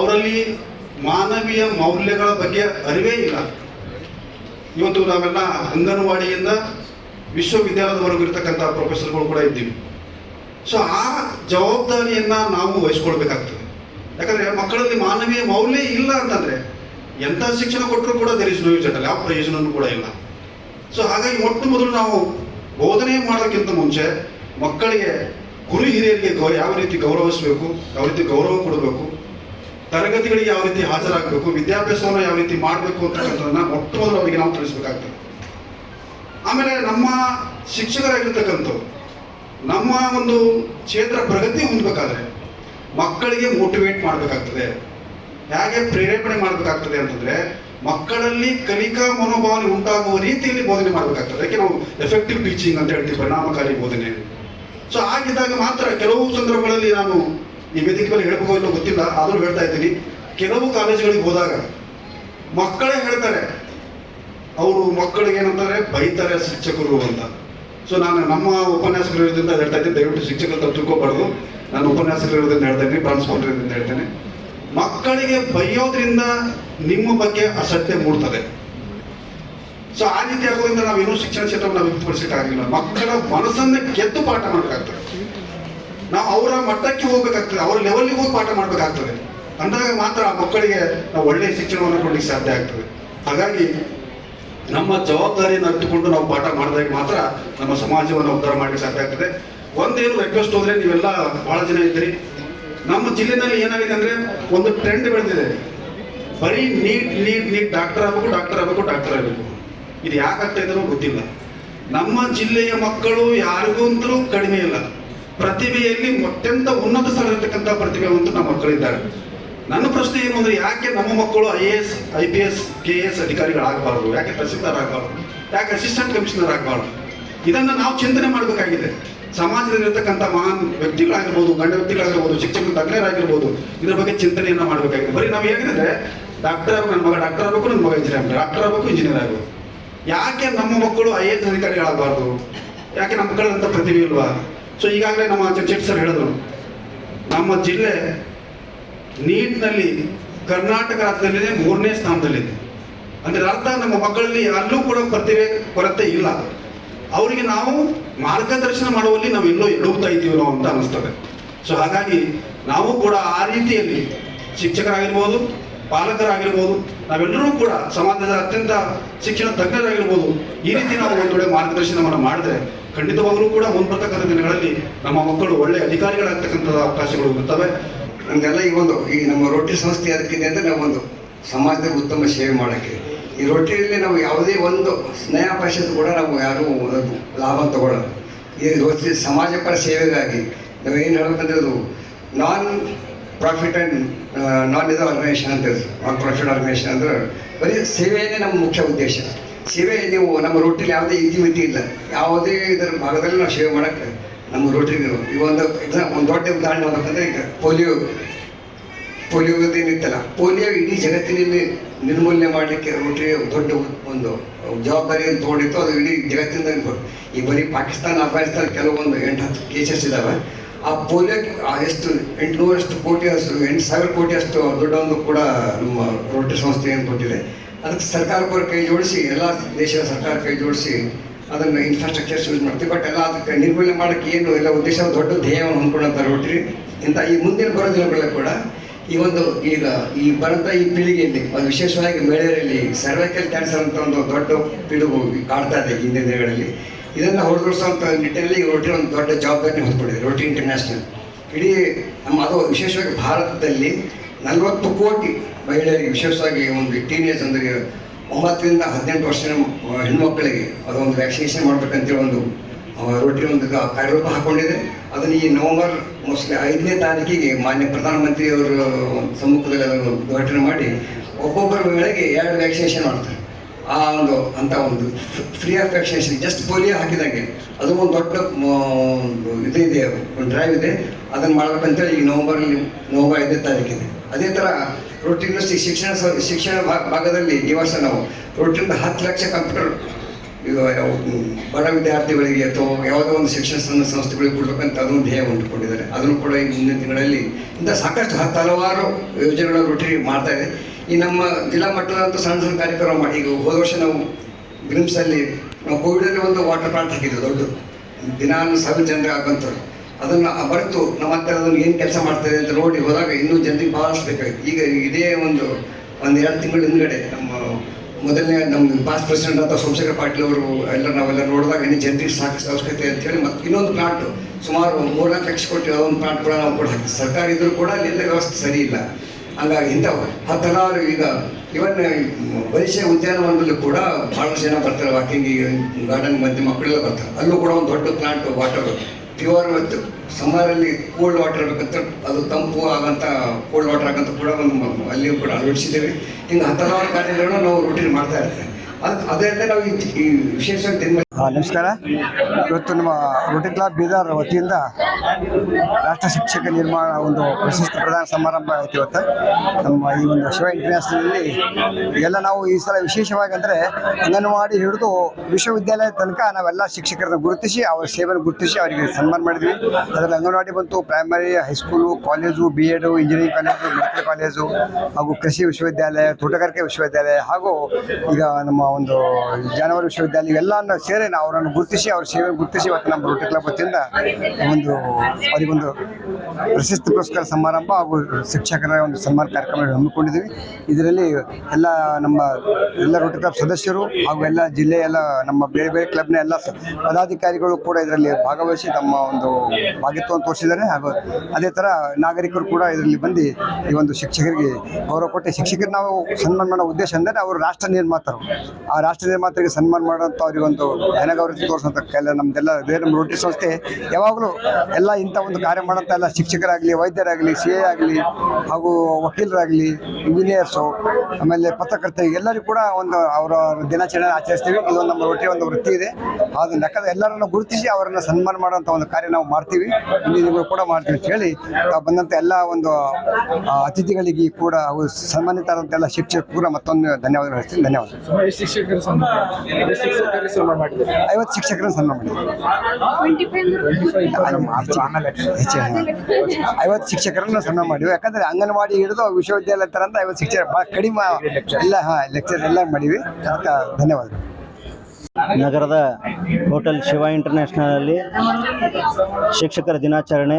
ಅವರಲ್ಲಿ ಮಾನವೀಯ ಮೌಲ್ಯಗಳ ಬಗ್ಗೆ ಅರಿವೇ ಇಲ್ಲ. ಇವತ್ತು ನಾವೆಲ್ಲ ಅಂಗನವಾಡಿಯಿಂದ ವಿಶ್ವವಿದ್ಯಾಲಯದವರೆಗೂ ಇರತಕ್ಕಂಥ ಪ್ರೊಫೆಸರ್ಗಳು ಕೂಡ ಇದ್ದೀವಿ. ಸೊ ಆ ಜವಾಬ್ದಾರಿಯನ್ನ ನಾವು ವಹಿಸ್ಕೊಳ್ಬೇಕಾಗ್ತದೆ. ಯಾಕಂದ್ರೆ ಮಕ್ಕಳಲ್ಲಿ ಮಾನವೀಯ ಮೌಲ್ಯ ಇಲ್ಲ ಅಂತಂದ್ರೆ ಎಂಥ ಶಿಕ್ಷಣ ಕೊಟ್ಟರು ಕೂಡ ದರ್ ಇಸ್ ನೋ ಪ್ರಯೋಜನವೂ ಕೂಡ ಇಲ್ಲ. ಸೊ ಹಾಗಾಗಿ ಮೊಟ್ಟ ಮೊದಲು ನಾವು ಬೋಧನೆ ಮಾಡೋಕ್ಕಿಂತ ಮುಂಚೆ ಮಕ್ಕಳಿಗೆ ಗುರು ಹಿರಿಯರಿಗೆ ಗೌ- ಯಾವ ರೀತಿ ಗೌರವಿಸಬೇಕು, ಯಾವ ರೀತಿ ಗೌರವ ಕೊಡಬೇಕು ತರಗತಿಗಳಿಗೆ ಯಾವ ರೀತಿ ಹಾಜರಾಗಬೇಕು, ವಿದ್ಯಾಭ್ಯಾಸವನ್ನು ಯಾವ ರೀತಿ ಮಾಡಬೇಕು ಅಂತಕ್ಕಂಥದ್ದನ್ನ ಮೊಟ್ಟ ಮೊದಲು ಅವರಿಗೆ ನಾವು ತಿಳಿಸ್ಬೇಕಾಗ್ತದೆ. ಆಮೇಲೆ ನಮ್ಮ ಶಿಕ್ಷಕರಾಗಿರ್ತಕ್ಕಂಥವ್ರು, ನಮ್ಮ ಒಂದು ಕ್ಷೇತ್ರ ಪ್ರಗತಿ ಹೊಂದಬೇಕಾದ್ರೆ ಮಕ್ಕಳಿಗೆ ಮೋಟಿವೇಟ್ ಮಾಡಬೇಕಾಗ್ತದೆ. ಹೇಗೆ ಪ್ರೇರೇಪಣೆ ಮಾಡಬೇಕಾಗ್ತದೆ ಅಂತಂದ್ರೆ, ಮಕ್ಕಳಲ್ಲಿ ಕಲಿಕಾ ಮನೋಭಾವನೆ ಉಂಟಾಗುವ ರೀತಿಯಲ್ಲಿ ಬೋಧನೆ ಮಾಡಬೇಕಾಗ್ತದೆ. ಅದಕ್ಕೆ ನಾವು ಎಫೆಕ್ಟಿವ್ ಟೀಚಿಂಗ್ ಅಂತ ಹೇಳ್ತೀವಿ, ಪರಿಣಾಮಕಾರಿ ಬೋಧನೆ. ಸೊ ಆಗಿದ್ದಾಗ ಮಾತ್ರ ಕೆಲವು ಸಂದರ್ಭಗಳಲ್ಲಿ ನಾನು ಈ ವೇದಿಕೆ ಮೇಲೆ ಇಲ್ಲೋ ಗೊತ್ತಿಲ್ಲ, ಆದರೂ ಹೇಳ್ತಾ ಇದ್ದೀನಿ. ಕೆಲವು ಕಾಲೇಜುಗಳಿಗೆ ಹೋದಾಗ ಮಕ್ಕಳೇ ಹೇಳ್ತಾರೆ, ಅವರು ಮಕ್ಕಳಿಗೆ ಏನಂತಾರೆ, ಬೈತಾರೆ ಶಿಕ್ಷಕರು ಅಂತ. ಸೊ ನಾನು ನಮ್ಮ ಉಪನ್ಯಾಸಕರು ಇರೋದ್ರಿಂದ ಹೇಳ್ತಾ ಇದ್ದೀನಿ. ದಯವಿಟ್ಟು ಶಿಕ್ಷಕರು ತಪ್ಪು ತಿಳ್ಕೊಬಾರ್ದು. ನಾನು ಉಪನ್ಯಾಸಕರು ಇರೋದ್ರಿಂದ ಹೇಳ್ತಾ ಇದ್ದೀನಿ ಅಂತ ಹೇಳ್ತೇನೆ. ಮಕ್ಕಳಿಗೆ ಬೈಯೋದ್ರಿಂದ ನಿಮ್ಮ ಬಗ್ಗೆ ಅಸತ್ಯ ಮೂಡ್ತದೆ. ಸೊ ಆ ರೀತಿ ಆಗೋದ್ರಿಂದ ನಾವು ಇನ್ನೂ ಶಿಕ್ಷಣ ಕ್ಷೇತ್ರವನ್ನು ನಾವು ಆಗಿಲ್ಲ ಮಕ್ಕಳ ಮನಸ್ಸನ್ನೇ ಗೆದ್ದು ಪಾಠ ಮಾಡಬೇಕಾಗ್ತದೆ. ನಾವು ಅವರ ಮಟ್ಟಕ್ಕೆ ಹೋಗ್ಬೇಕಾಗ್ತದೆ. ಅವರ ಲೆವೆಲ್ಗೆ ಹೋಗಿ ಪಾಠ ಮಾಡಬೇಕಾಗ್ತದೆ. ಅಂದಾಗ ಮಾತ್ರ ಮಕ್ಕಳಿಗೆ ನಾವು ಒಳ್ಳೆಯ ಶಿಕ್ಷಣವನ್ನು ಕೊಡ್ಲಿಕ್ಕೆ ಸಾಧ್ಯ ಆಗ್ತದೆ. ಹಾಗಾಗಿ ನಮ್ಮ ಜವಾಬ್ದಾರಿಯನ್ನು ಅರಿತುಕೊಂಡು ನಾವು ಪಾಠ ಮಾಡಿದಾಗ ಮಾತ್ರ ನಮ್ಮ ಸಮಾಜವನ್ನು ಉದ್ಧಾರ ಮಾಡಲಿಕ್ಕೆ ಸಾಧ್ಯ ಆಗ್ತದೆ. ಒಂದೇನು ರಿಕ್ವೆಸ್ಟ್ ಹೋದ್ರೆ ನೀವೆಲ್ಲ ಬಹಳ ಜನ ಇದ್ದೀರಿ. ನಮ್ಮ ಜಿಲ್ಲೆನಲ್ಲಿ ಏನಾಗಿದೆ ಅಂದ್ರೆ ಒಂದು ಟ್ರೆಂಡ್ ಬೆಳೆದಿದೆ. ಬರೀ ನೀಟ್ ನೀಟ್ ನೀಟ್ ಡಾಕ್ಟರ್ ಆಗಬೇಕು ಡಾಕ್ಟರ್ ಆಗಬೇಕು ಡಾಕ್ಟರ್ ಆಗಬೇಕು. ಇದು ಯಾಕಾಗ್ತಾ ಇದ್ದಾರೋ ಗೊತ್ತಿಲ್ಲ. ನಮ್ಮ ಜಿಲ್ಲೆಯ ಮಕ್ಕಳು ಯಾರಿಗೂ ಅಂತಲೂ ಕಡಿಮೆ ಇಲ್ಲ. ಪ್ರತಿಭೆಯಲ್ಲಿ ಅತ್ಯಂತ ಉನ್ನತ ಸ್ಥಳ ಪ್ರತಿಭೆ ಅಂತ ನಮ್ಮ ಮಕ್ಕಳಿದ್ದಾರೆ ನನ್ನ ಪ್ರಶ್ನೆ ಏನು ಅಂದ್ರೆ ಯಾಕೆ ನಮ್ಮ ಮಕ್ಕಳು I A S I P S K S ಅಧಿಕಾರಿಗಳಾಗಬಾರ್ದು? ಯಾಕೆ ತಹಸೀಲ್ದಾರ್ ಆಗಬಾರ್ದು ಯಾಕೆ ಅಸಿಸ್ಟೆಂಟ್ ಕಮಿಷನರ್ ಆಗಬಾರ್ದು? ಇದನ್ನ ನಾವು ಚಿಂತನೆ ಮಾಡಬೇಕಾಗಿದೆ. ಸಮಾಜದಲ್ಲಿರ್ತಕ್ಕಂಥ ಮಹಾನ್ ವ್ಯಕ್ತಿಗಳಾಗಿರ್ಬೋದು, ಗಂಡ ವ್ಯಕ್ತಿಗಳಾಗಿರ್ಬೋದು ಶಿಕ್ಷಕ ತಜ್ಞರಾಗಿರ್ಬೋದು, ಇದ್ರ ಬಗ್ಗೆ ಚಿಂತನೆಯನ್ನ ಮಾಡಬೇಕಾಗಿದೆ. ಬರೀ ನಾವು ಏನಿದೆ ಡಾಕ್ಟರ್ ಆಗಬೇಕು, ನನ್ನ ಮಗ ಡಾಕ್ಟರ್ ಆಗಬೇಕು, ನನ್ನ ಮಗ ಇಂಜಿನಿಯರ್ ಆಗಬೇಕು. ಡಾಕ್ಟರ್ ಆಗಬೇಕು ಇಂಜಿನಿಯರ್ ಆಗಬೇಕು. ಯಾಕೆ ನಮ್ಮ ಮಕ್ಕಳು ಐ ಎ ಎಸ್ ಅಧಿಕಾರಿಗಳಾಗಬಾರ್ದು? ಯಾಕೆ ನಮ್ಮ ಮಕ್ಕಳಂತ ಪ್ರತಿಭೆ ಇಲ್ವಾ? ಸೊ ಈಗಾಗಲೇ ನಮ್ಮ ಚರ್ಚೆಟ್ ಸರ್ ಹೇಳಿದ್ರು. ನಮ್ಮ ಜಿಲ್ಲೆ ನೀಟ್ನಲ್ಲಿ ಕರ್ನಾಟಕ ರಾಜ್ಯದಲ್ಲಿದೆ, ಮೂರನೇ ಸ್ಥಾನದಲ್ಲಿದೆ. ಅಂದರೆ ಅರ್ಥ ನಮ್ಮ ಮಕ್ಕಳಲ್ಲಿ ಅಲ್ಲೂ ಕೂಡ ಪ್ರತಿಭೆ ಕೊರತೆ ಇಲ್ಲ. ಅವರಿಗೆ ನಾವು ಮಾರ್ಗದರ್ಶನ ಮಾಡುವಲ್ಲಿ ನಾವು ಎಲ್ಲೋ ಎಡುಗ್ತಾ ಇದ್ದೀವಿ ಅಂತ ಅನಿಸ್ತದೆ ಸೊ ಹಾಗಾಗಿ ನಾವು ಕೂಡ ಆ ರೀತಿಯಲ್ಲಿ ಶಿಕ್ಷಕರಾಗಿರ್ಬೋದು ಪಾಲಕರಾಗಿರ್ಬೋದು, ನಾವೆಲ್ಲರೂ ಕೂಡ ಸಮಾಜದ ಅತ್ಯಂತ ಶಿಕ್ಷಣ ತಜ್ಞರಾಗಿರ್ಬೋದು ಈ ರೀತಿ ನಾವು ಒಂದು ಒಳ್ಳೆ ಮಾರ್ಗದರ್ಶನವನ್ನು ಮಾಡಿದ್ರೆ ಖಂಡಿತವಾಗಲೂ ಕೂಡ ಮುಂಬರ್ತಕ್ಕಂಥ ದಿನಗಳಲ್ಲಿ ನಮ್ಮ ಮಕ್ಕಳು ಒಳ್ಳೆ ಅಧಿಕಾರಿಗಳಾಗ್ತಕ್ಕಂಥ ಅವಕಾಶಗಳು ಇರುತ್ತವೆ. ನಮಗೆಲ್ಲ ಈ ಒಂದು, ಈ ನಮ್ಮ ರೊಟ್ಟಿ ಸಂಸ್ಥೆ ಅದಕ್ಕಿದೆ ಅಂದರೆ ನಾವೊಂದು ಸಮಾಜದ ಉತ್ತಮ ಸೇವೆ ಮಾಡೋಕ್ಕೆ. ಈ ರೊಟ್ಟಿಯಲ್ಲಿ ನಾವು ಯಾವುದೇ ಒಂದು ಸ್ನೇಹ ಪರಿಷತ್ ಕೂಡ ನಾವು ಯಾರೂ ಲಾಭ ತಗೊಳ್ಳೋದು ಈ ರೋಟರಿ ಸಮಾಜಪರ ಸೇವೆಗಾಗಿ ನಾವು ಏನು ಹೇಳ್ಬೇಕಂದ್ರೆ ಅದು ನಾನ್ ಪ್ರಾಫಿಟ್ ಆ್ಯಂಡ್ ನಾನ್ ಇದು ಆರ್ಗನೈಸೇಷನ್ ಅಂತ ನಾನ್ ಪ್ರಾಫಿಟ್ ಆರ್ಗನೈಸೇಷನ್ ಅಂದ್ರೆ ಬರೀ ಸೇವೆಯೇ ನಮ್ಮ ಮುಖ್ಯ ಉದ್ದೇಶ. ಸೇವೆ ನೀವು ನಮ್ಮ ರೋಟಿಲಿ ಯಾವುದೇ ಇತಿಮಿತಿ ಇಲ್ಲ. ಯಾವುದೇ ಇದರ ಭಾಗದಲ್ಲಿ ನಾವು ಸೇವೆ ಮಾಡೋಕ್ಕೆ ನಮ್ಮ ರೋಟರಿ ಈಗ ಒಂದು ಎಕ್ಸಾಮ್ ಒಂದು ದೊಡ್ಡ ಉದಾಹರಣೆ ಮಾಡಬೇಕಂದ್ರೆ ಈಗ ಪೋಲಿಯೋ ಪೋಲಿಯೋದೇನಿತ್ತಲ್ಲ ಪೋಲಿಯೋ ಇಡೀ ಜಗತ್ತಿನಲ್ಲಿ ನಿರ್ಮೂಲನೆ ಮಾಡಲಿಕ್ಕೆ ರೋಟರಿ ದೊಡ್ಡ ಒಂದು ಜವಾಬ್ದಾರಿಯನ್ನು ತೊಗೊಂಡಿತ್ತು. ಅದು ಇಡೀ ಜಗತ್ತಿನಿಂದ. ಈ ಬರೀ ಪಾಕಿಸ್ತಾನ ಅಫ್ಘಾನಿಸ್ತಾನ ಕೆಲವೊಂದು ಎಂಟು ಹತ್ತು ಕೇಸಸ್ ಇದ್ದಾವೆ ಆ ಪೋಲಿಯೋ ಆ ಎಷ್ಟು ಎಂಟುನೂರಷ್ಟು ಕೋಟಿ ಅಷ್ಟು, ಎಂಟು ಸಾವಿರ ಕೋಟಿ ಅಷ್ಟು ದೊಡ್ಡ ಒಂದು ಕೂಡ ನಮ್ಮ ರೋಟರಿ ಸಂಸ್ಥೆ ಏನು ಕೊಟ್ಟಿದೆ. ಅದಕ್ಕೆ ಸರ್ಕಾರ ಕೂಡ ಕೈ ಜೋಡಿಸಿ, ಎಲ್ಲ ದೇಶದ ಸರ್ಕಾರ ಕೈ ಜೋಡಿಸಿ ಅದನ್ನು ಇನ್ಫ್ರಾಸ್ಟ್ರಕ್ಚರ್ ಯೂಸ್ ಮಾಡ್ತೀವಿ. ಬಟ್ ಎಲ್ಲ ಅದಕ್ಕೆ ನಿರ್ಮೂಲನೆ ಮಾಡೋಕ್ಕೆ ಏನು ಎಲ್ಲ ಉದ್ದೇಶ, ದೊಡ್ಡ ಧ್ಯೇಯವನ್ನು ಹೊಂದ್ಕೊಂಡಂಥ ರೋಟ್ರಿ ಇಂಥ ಈ ಮುಂದಿನ ಬರೋ ದಿನಗಳಲ್ಲಿ ಕೂಡ ಈ ಒಂದು ಈಗ ಈ ಬರಂತ ಈ ಪೀಳಿಗೆಯಲ್ಲಿ, ಅದು ವಿಶೇಷವಾಗಿ ಮಹಿಳೆಯರಲ್ಲಿ ಸರ್ವೈಕಲ್ ಕ್ಯಾನ್ಸರ್ ಅಂತ ಒಂದು ದೊಡ್ಡ ಪಿಡುಗು ಕಾಡ್ತಾ ಇದೆ ಹಿಂದಿನ ದಿನಗಳಲ್ಲಿ. ಇದನ್ನು ಹೊರಡಿಸುವಂಥ ನಿಟ್ಟಿನಲ್ಲಿ ರೋಟರಿ ಒಂದು ದೊಡ್ಡ ಜವಾಬ್ದಾರಿ ಹೊಂದ್ಕೊಂಡಿದೆ ರೋಟರಿ ಇಂಟರ್ನ್ಯಾಷನಲ್ ಇಡೀ ನಮ್ಮ ಅದು ವಿಶೇಷವಾಗಿ ಭಾರತದಲ್ಲಿ ನಲವತ್ತು ಕೋಟಿ ಮಹಿಳೆಯರಿಗೆ, ವಿಶೇಷವಾಗಿ ಒಂದು ಟೀನೇಜ್ ಅಂದರೆ ಒಂಬತ್ತರಿಂದ ಹದಿನೆಂಟು ವರ್ಷದ ಹೆಣ್ಮಕ್ಕಳಿಗೆ ಅದೊಂದು ವ್ಯಾಕ್ಸಿನೇಷನ್ ಮಾಡ್ಬೇಕಂತೇಳಿ ಒಂದು ರೋಟರಿ ಒಂದು ಕಾರ್ಯರೂಪ ಹಾಕೊಂಡಿದೆ. ಅದನ್ನು ಈ ನವೆಂಬರ್ ಮೋಸ್ಟ್ಲಿ ಐದನೇ ತಾರೀಕಿಗೆ ಮಾನ್ಯ ಪ್ರಧಾನಮಂತ್ರಿಯವರ ಸಮ್ಮುಖದಲ್ಲಿ ಅದನ್ನು ಉದ್ಘಾಟನೆ ಮಾಡಿ, ಒಬ್ಬೊಬ್ಬರ ಮಹಿಳೆಗೆ ಎರಡು ವ್ಯಾಕ್ಸಿನೇಷನ್ ಮಾಡ್ತಾರೆ. ಆ ಒಂದು ಅಂತ ಒಂದು free of vaccination just polio ಹಾಕಿದಾಗೆ. ಅದು ಒಂದು ದೊಡ್ಡ ಮ, ಒಂದು ಇದು ಇದೆ ಒಂದು ಡ್ರೈವ್ ಇದೆ. ಅದನ್ನು ಮಾಡ್ಬೇಕಂತೇಳಿ ಈಗ ನವಂಬರಲ್ಲಿ ನವಂಬರ್ ಐದನೇ ತಾರೀಕಿದೆ. ಅದೇ ಥರ ರೋಟರಿ ಶಿಕ್ಷಣ ಶಿಕ್ಷಣ ಭಾಗದಲ್ಲಿ ಈ ವರ್ಷ ನಾವು ರೋಟರಿಯಿಂದ ಹತ್ತು ಲಕ್ಷ ಕಂಪ್ಯೂಟರ್ ಬಡ ವಿದ್ಯಾರ್ಥಿಗಳಿಗೆ ಅಥವಾ ಯಾವುದೋ ಒಂದು ಶಿಕ್ಷಣ ಸಂಸ್ಥೆಗಳಿಗೆ ಕೊಡಬೇಕಂತ ಅದನ್ನು ಧ್ಯೇಯ ಉಂಟುಕೊಂಡಿದ್ದಾರೆ ಅದನ್ನು ಕೂಡ ಈ ಮುಂದಿನ ತಿಂಗಳಲ್ಲಿ ಇಂಥ ಸಾಕಷ್ಟು ಹತ್ತು ಹಲವಾರು ಯೋಜನೆಗಳ ರೋಟರಿ ಮಾಡ್ತಾ ಇದೆ. ಈ ನಮ್ಮ ಜಿಲ್ಲಾ ಮಟ್ಟದಂತ ಸಣ್ಣ ಸಣ್ಣ ಕಾರ್ಯಕ್ರಮ ಮಾಡಿ, ಈಗ ಹೋದ ವರ್ಷ ನಾವು ಗ್ರಿಮ್ಸಲ್ಲಿ ನಾವು ಕೋವಿಡಲ್ಲಿ ಒಂದು ವಾಟರ್ ಪ್ಲಾಂಟ್ ಹಾಕಿದ್ವಿ ದೊಡ್ಡ ದಿನಾನು ಸಾವಿರ ಜನರಿಗೆ ಆಗುವಂಥದ್ದು ಅದನ್ನು ಬರೆತು ನಮ್ಮ ಹತ್ರ ಅದನ್ನು ಏನು ಕೆಲಸ ಮಾಡ್ತಾರೆ ಅಂತ ನೋಡಿ ಹೋದಾಗ ಇನ್ನೂ ಜನರಿಗೆ ಭಾಳಷ್ಟು ಬೇಕಾಗಿತ್ತು. ಈಗ ಇದೇ ಒಂದು ಒಂದು ಎರಡು ತಿಂಗಳ ಹಿಂದ್ಗಡೆ ನಮ್ಮ ಮೊದಲನೇ ನಮ್ಮ ಪಾಸ್ಟ್ ಪ್ರೆಸಿಡೆಂಟ್ ಅಂತ ಸೋಮಶೇಖರ ಪಾಟೀಲ್ ಅವರು ಎಲ್ಲ ನಾವೆಲ್ಲ ನೋಡಿದಾಗ ಇನ್ನು ಜನರಿಗೆ ಸಾಕಷ್ಟು ಅವಶ್ಯಕತೆ ಅಂತೇಳಿ ಮತ್ತು ಇನ್ನೊಂದು ಪ್ಲಾಂಟ್ ಸುಮಾರು ಮೂರ್ನಾಲ್ಕು ಲಕ್ಷ ಕೊಟ್ಟು ಅದೊಂದು ಪ್ಲಾಂಟ್ ಕೂಡ ನಾವು ಕೂಡ ಸರ್ಕಾರ ಇದ್ರೂ ಕೂಡ ಅಲ್ಲೆಲ್ಲ ವ್ಯವಸ್ಥೆ ಸರಿ ಇಲ್ಲ. ಹಂಗಾಗಿ ಇಂಥವು ಹತ್ತಾರು ಈಗ ಇವನ್ ಪರಿಚಯ ಉದ್ಯಾನವನದಲ್ಲೂ ಕೂಡ ಭಾಳಷ್ಟು ಜನ ಬರ್ತಾರೆ ವಾಕಿಂಗ್ ಗಾರ್ಡನ್ ಮಧ್ಯೆ ಮಕ್ಕಳೆಲ್ಲ ಬರ್ತಾರೆ. ಅಲ್ಲೂ ಕೂಡ ಒಂದು ದೊಡ್ಡ ಪ್ಲಾಂಟ್ ವಾಟರ್ ಪ್ಯೂರ್ ಮತ್ತು ಸಮ್ಮರಲ್ಲಿ ಕೋಲ್ಡ್ ವಾಟರ್ ಬೇಕಂತ ಅದು ತಂಪು ಆಗಂತ ಕೋಲ್ಡ್ ವಾಟರ್ ಆಗಂತ ಕೂಡ ಒಂದು ಅಲ್ಲಿಯೂ ಕೂಡ ಅಳವಡಿಸಿದ್ದೇವೆ. ಹಿಂಗೆ ಹತ್ತಾರು ಕಾರ್ಯಗಳನ್ನು ನಾವು ರೂಟೀನ್ ಮಾಡ್ತಾ ಇರ್ತೇವೆ. ಅದು ಅದೇ ನಾವು ಈ- ವಿಶೇಷವಾಗಿ ನಮಸ್ಕಾರ. ಇವತ್ತು ನಮ್ಮ ರೋಟಿ ಕ್ಲಬ್ ಬೀದರ್ ವತಿಯಿಂದ ರಾಷ್ಟ್ರ ಶಿಕ್ಷಕ ನಿರ್ಮಾಣ ಒಂದು ಪ್ರಶಸ್ತಿ ಪ್ರದಾನ ಸಮಾರಂಭ ಆಯ್ತು ಇವತ್ತು. ನಮ್ಮ ಈ ಒಂದು ಶಿವ ಇಂಟರ್ನ್ಯಾಷನಲ್ನಲ್ಲಿ ಎಲ್ಲ ನಾವು ಈ ಸಲ ವಿಶೇಷವಾಗಿ ಅಂದರೆ ಅಂಗನವಾಡಿ ಹಿಡಿದು ವಿಶ್ವವಿದ್ಯಾಲಯ ತನಕ ನಾವೆಲ್ಲ ಶಿಕ್ಷಕರನ್ನ ಗುರುತಿಸಿ ಅವರ ಸೇವೆಯನ್ನು ಗುರುತಿಸಿ ಅವರಿಗೆ ಸನ್ಮಾನ ಮಾಡಿದ್ವಿ. ಅದರಲ್ಲಿ ಅಂಗನವಾಡಿ ಬಂತು primary high school college B Ed engineering college medical college ಹಾಗೂ ಕೃಷಿ ವಿಶ್ವವಿದ್ಯಾಲಯ, ತೋಟಗಾರಿಕೆ ವಿಶ್ವವಿದ್ಯಾಲಯ ಹಾಗೂ ಈಗ ನಮ್ಮ ಒಂದು ಜಾನುವಾರು ವಿಶ್ವವಿದ್ಯಾಲಯ ಎಲ್ಲ ಸೇರಿ ನಾವು ಅವರನ್ನು ಗುರುತಿಸಿ ಅವ್ರ ಸೇವೆ ಗುರುತಿಸಿ ಇವತ್ತು ನಮ್ಮ ರೋಟರಿ ಕ್ಲಬ್ ವತಿಯಿಂದ ಒಂದು ಅವರಿಗೊಂದು ಪ್ರಶಸ್ತಿ ಪುರಸ್ಕಾರ ಸಮಾರಂಭ ಹಾಗೂ ಶಿಕ್ಷಕರ ಒಂದು ಸನ್ಮಾನ ಕಾರ್ಯಕ್ರಮ ಹಮ್ಮಿಕೊಂಡಿದ್ದೀವಿ. ಇದರಲ್ಲಿ ಎಲ್ಲ ನಮ್ಮ ಎಲ್ಲ ರೋಟರಿ ಕ್ಲಬ್ ಸದಸ್ಯರು ಹಾಗೂ ಎಲ್ಲ ಜಿಲ್ಲೆಯ ಎಲ್ಲ ನಮ್ಮ ಬೇರೆ ಬೇರೆ ಕ್ಲಬ್ನ ಎಲ್ಲ ಪದಾಧಿಕಾರಿಗಳು ಕೂಡ ಇದರಲ್ಲಿ ಭಾಗವಹಿಸಿ ತಮ್ಮ ಒಂದು ಭಾಗಿತ್ವವನ್ನು ತೋರಿಸಿದ್ದಾರೆ. ಹಾಗೂ ಅದೇ ಥರ ನಾಗರಿಕರು ಕೂಡ ಇದರಲ್ಲಿ ಬಂದು ಈ ಒಂದು ಶಿಕ್ಷಕರಿಗೆ ಗೌರವ ಕೊಟ್ಟು ಶಿಕ್ಷಕರು ನಾವು ಸನ್ಮಾನ ಮಾಡೋ ಉದ್ದೇಶ ಅಂದರೆ ಅವರು ರಾಷ್ಟ್ರ ನಿರ್ಮಾತರು. ಆ ರಾಷ್ಟ್ರ ನಿರ್ಮಾತರಿಗೆ ಸನ್ಮಾನ ಮಾಡೋಂಥ ಅವರಿಗೆ ಒಂದು ಘನಗೌರವ ತೋರಿಸುವಂಥ ಕೆಲ, ನಮ್ದೆಲ್ಲ ಬೇರೆ ನಮ್ಮ ರೋಟರಿ ಸಂಸ್ಥೆ. ಯಾವಾಗಲೂ ಎಲ್ಲ ಇಂಥ ಒಂದು ಕಾರ್ಯ ಮಾಡೋಂಥ ಎಲ್ಲ ಶಿಕ್ಷಕರಾಗಲಿ, ವೈದ್ಯರಾಗಲಿ, ಸಿ ಎ ಆಗಲಿ, ಹಾಗೂ ವಕೀಲರಾಗಲಿ ಇಂಜಿನಿಯರ್ಸು ಆಮೇಲೆ ಪತ್ರಕರ್ತರಿಗೆ ಎಲ್ಲರಿಗೂ ಕೂಡ ಒಂದು ಅವರ ದಿನಾಚರಣೆ ಆಚರಿಸ್ತೀವಿ. ಇದೊಂದು ನಮ್ಮ ರೊಟ್ಟಿ ಒಂದು ವೃತ್ತಿ ಇದೆ. ಅದು ಲೆಕ್ಕದ ಎಲ್ಲರನ್ನು ಗುರುತಿಸಿ ಅವರನ್ನು ಸನ್ಮಾನ ಮಾಡುವಂಥ ಒಂದು ಕಾರ್ಯ ನಾವು ಮಾಡ್ತೀವಿ. ಇಂಜಿನಿಯರ್ಗಳು ಕೂಡ ಮಾಡ್ತೀವಿ ಅಂತ ಹೇಳಿ ತಾವು ಬಂದಂಥ ಎಲ್ಲ ಒಂದು ಅತಿಥಿಗಳಿಗೆ ಕೂಡ ಸನ್ಮಾನಿತರಂತ ಎಲ್ಲ ಶಿಕ್ಷಕರು ಕೂಡ ಮತ್ತೊಂದು ಧನ್ಯವಾದಗಳು ಹೇಳ್ತೀನಿ. ಧನ್ಯವಾದ ಶಿಕ್ಷಕರು ಐವತ್ತು ಶಿಕ್ಷಕರನ್ನ ಸನ್ಮಾನ ಮಾಡಿದ್ವಿ ಹೆಚ್ಚು ಐವತ್ತು ಶಿಕ್ಷಕರನ್ನು ಸನ್ಮಾನ ಮಾಡಿವಿ ಯಾಕಂದ್ರೆ ಅಂಗನವಾಡಿ ಹಿಡಿದು ವಿಶ್ವವಿದ್ಯಾಲಯ ಥರ ಅಂತ ಐವತ್ತು ಶಿಕ್ಷಕರು ಭಾಳ ಕಡಿಮೆ ಎಲ್ಲ ಹಾಂ ಲೆಕ್ಚರ್ ಎಲ್ಲ ಮಾಡಿವಿ ಅದಕ್ಕೆ ಧನ್ಯವಾದಗಳು. ನಗರದ ಹೋಟೆಲ್ ಶಿವ ಇಂಟರ್ನ್ಯಾಷನಲಲ್ಲಿ ಶಿಕ್ಷಕರ ದಿನಾಚರಣೆ